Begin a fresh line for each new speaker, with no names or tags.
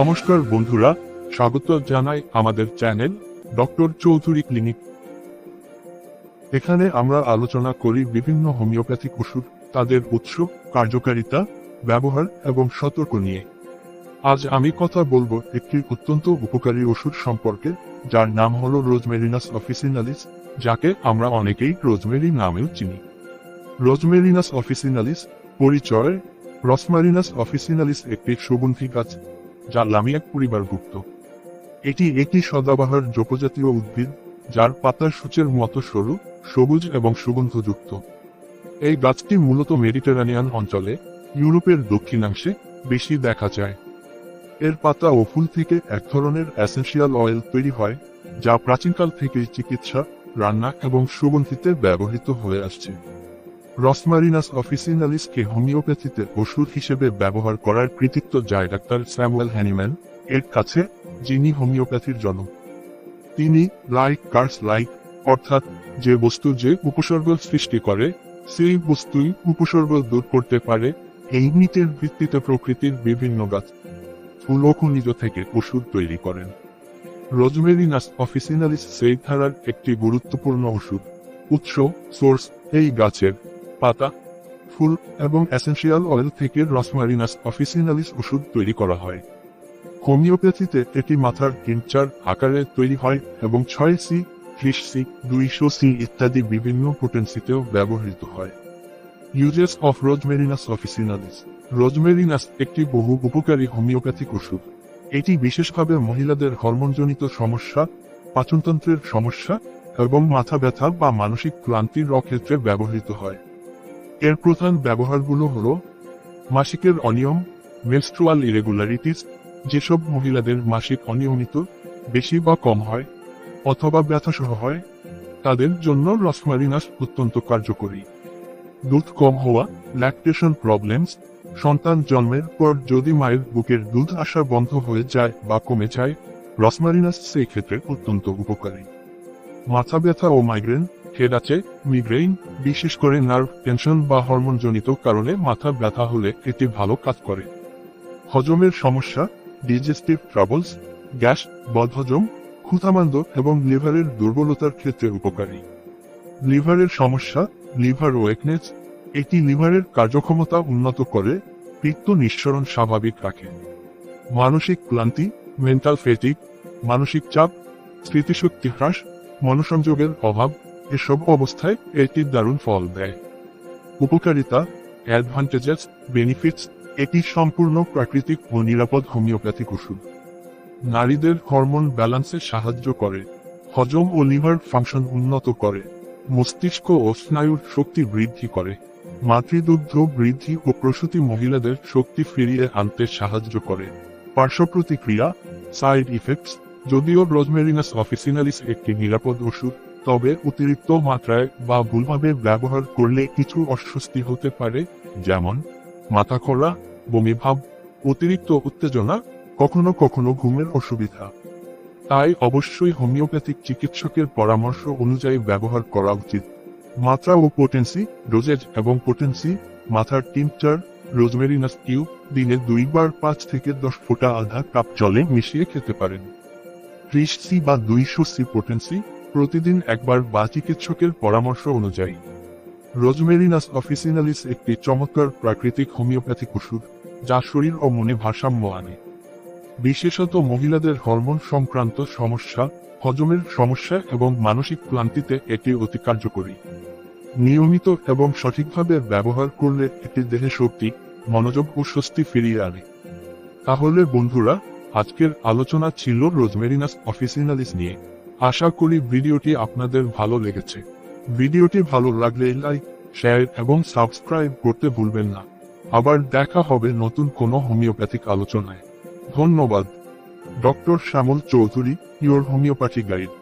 নমস্কার বন্ধুরা, স্বাগত জানাই আমাদের চ্যানেল ডক্টর চৌধুরী ক্লিনিক। এখানে আমরা আলোচনা করি বিভিন্ন হোমিওপ্যাথিক ওষুধ, তাদের উৎস, কার্যকারিতা, ব্যবহার এবং সতর্ক নিয়ে। আজ আমি কথা বলব একটি অত্যন্ত উপকারী ওষুধ সম্পর্কে, যার নাম হলো রোজমেরিনাস অফিসিনালিস, যাকে আমরা অনেকেই রোজমেরি নামেও চিনি। রোজমেরিনাস অফিসিনালিস পরিচয়, রসমারিনাস অফিসিনালিস একটি সুগন্ধি গাছ যা লামিয়াক পরিবারভুক্ত। এটি একটি সদাবাহার জোপজাতীয় উদ্ভিদ, যার পাতার সূচের মতো সরু, সবুজ এবং সুগন্ধযুক্ত। এই গাছটি মূলত মেডিটেরানিয়ান অঞ্চলে, ইউরোপের দক্ষিণাংশে বেশি দেখা যায়। এর পাতা ও ফুল থেকে এক ধরনের অ্যাসেন্সিয়াল অয়েল তৈরি হয়, যা প্রাচীনকাল থেকেই চিকিৎসা, রান্না এবং সুগন্ধিতে ব্যবহৃত হয়ে আসছে। রসমারিনাস অফিসিনালিসকে হোমিওপ্যাথিতে ওষুধ হিসেবে ব্যবহার করার কৃতিত্ব যায় ডাক্তার স্যামুয়েল হ্যানিম্যান, এর কাছে, যিনি হোমিওপ্যাথির জনক। তিনি লাইক কার্স লাইক, অর্থাৎ যে বস্তু যে উপসর্গ সৃষ্টি করে, সেই বস্তুই উপসর্গ দূর করতে পারে, এই নীতির ভিত্তিতে প্রকৃতির বিভিন্ন গাছ, ফুল খনিজ থেকে ওষুধ তৈরি করেন। রোজমেরিনাস অফিসিনালিস সেই ধারার একটি গুরুত্বপূর্ণ ওষুধ, উৎস, সোর্স, এই গাছের পাতা, ফুল এবং অ্যাসেন্সিয়াল অয়েল থেকে রসমারিনাস অফিসিনালিস ওষুধ তৈরি করা হয়। হোমিওপ্যাথিতে এটি মাথার টিনচার আকারে তৈরি হয় এবং ছয় সি, ত্রিশ সি, দুইশো সি ইত্যাদি বিভিন্ন পোটেন্সিতেও ব্যবহৃত হয়। Uses of Rosmarinus officinalis Rosmarinus একটি বহু উপকারী হোমিওপ্যাথিক ওষুধ। এটি বিশেষভাবে মহিলাদের হরমোনজনিত সমস্যা, পাচনতন্ত্রের সমস্যা এবং মাথা ব্যথা বা মানসিক ক্লান্তির ক্ষেত্রে ব্যবহৃত হয়। এর প্রধান ব্যবহারগুলো হল মাসিকের অনিয়ম মেনস্ট্রুয়াল ইরেগুলারিটিস যেসব মহিলাদের মাসিক অনিয়মিত বেশি বা কম হয় অথবা ব্যথাসহ হয়, তাদের জন্য রসমারিনাস অত্যন্ত কার্যকরী। দুধ কম হওয়া ল্যাকটেশন প্রবলেমস সন্তান জন্মের পর যদি মায়ের বুকের দুধ আসা বন্ধ হয়ে যায় বা কমে যায়, রসমারিনাস সেই ক্ষেত্রে অত্যন্ত উপকারী। মাথা ব্যথা ও মাইগ্রেন হেড আছে মিগ্রেইন বিশেষ করে নার্ভ টেনশন বা হরমোনজনিত কারণে মাথা ব্যথা হলে এটি ভালো কাজ করে। হজমের সমস্যা ডিজেস্টিভ ট্রাবলস গ্যাস, বদহজম, ক্ষুধামান্দ এবং লিভারের দুর্বলতার ক্ষেত্রে উপকারী। লিভারের সমস্যা, লিভার ওয়েকনেস এটি লিভারের কার্যক্ষমতা উন্নত করে, পিত্ত নিঃসরণ স্বাভাবিক রাখে। মানসিক ক্লান্তি মেন্টাল ফেটিক মানসিক চাপ, স্মৃতিশক্তি হ্রাস, মনোসংযোগের অভাব এসব অবস্থায় এটি দারুণ ফল দেয়। উপকারিতা অ্যাডভান্টেজেস বেনিফিটস এটি সম্পূর্ণ প্রাকৃতিক ও নিরাপদ হোমিওপ্যাথিক ওষুধ। নারীদের হরমোন ব্যালান্সে সাহায্য করে, হজম ও লিভার ফাংশন উন্নত করে, মস্তিষ্ক ও স্নায়ুর শক্তি বৃদ্ধি করে, মাতৃদুগ্ধ বৃদ্ধি ও প্রসূতি মহিলাদের শক্তি ফিরিয়ে আনতে সাহায্য করে। পার্শ্ব প্রতিক্রিয়া সাইড ইফেক্টস যদিও রোজমেরিনাস অফিসিনালিস একটি নিরাপদ ওষুধ তবে অতিরিক্ত মাত্রায় বা ভুলভাবে ব্যবহার করলে কিছু অস্বস্তি হতে পারে, যেমন মাথা খোলা বমি ভাব অতিরিক্ত উত্তেজনা, কখনো কখনো ঘুমের অসুবিধা। তাই অবশ্যই হোমিওপ্যাথিক চিকিৎসকের পরামর্শ অনুযায়ী ব্যবহার করা উচিত। মাত্রা ও পোটেন্সি ডোজেজ এবং পোটেন্সি মাথার টিমচার রোজমেরিনাস কিউ দিনে দুইবার পাঁচ থেকে দশ ফোঁটা আধা কাপ জলে মিশিয়ে খেতে পারেন। ত্রিশ সি বা দুইশো সি পোটেন্সি প্রতিদিন একবার বা চিকিৎসকের পরামর্শ অনুযায়ী। রোজমেরিনাস অফিসিনালিস একটি চমৎকার প্রাকৃতিক হোমিওপ্যাথিক ওষুধ, যা শরীর ও মনে ভারসাম্য আনে। বিশেষত মহিলাদের হরমোন সংক্রান্ত সমস্যা, হজমের সমস্যা এবং মানসিক ক্লান্তিতে এটি অতি কার্যকরী। নিয়মিত এবং সঠিকভাবে ব্যবহার করলে এটি দেহে শক্তি, মনোযোগ ও স্বস্তি ফিরিয়ে আনে। তাহলে বন্ধুরা, আজকের আলোচনা ছিল রোজমেরিনাস অফিসিনালিস নিয়ে। আশা করি ভিডিওটি আপনাদের ভালো লেগেছে। ভিডিওটি ভালো লাগলে লাইক, শেয়ার এবং সাবস্ক্রাইব করতে ভুলবেন না। আবার দেখা হবে নতুন কোন হোমিওপ্যাথিক আলোচনায়। ধন্যবাদ। Doctor Shyamal Chowdhury your homeopathy guide.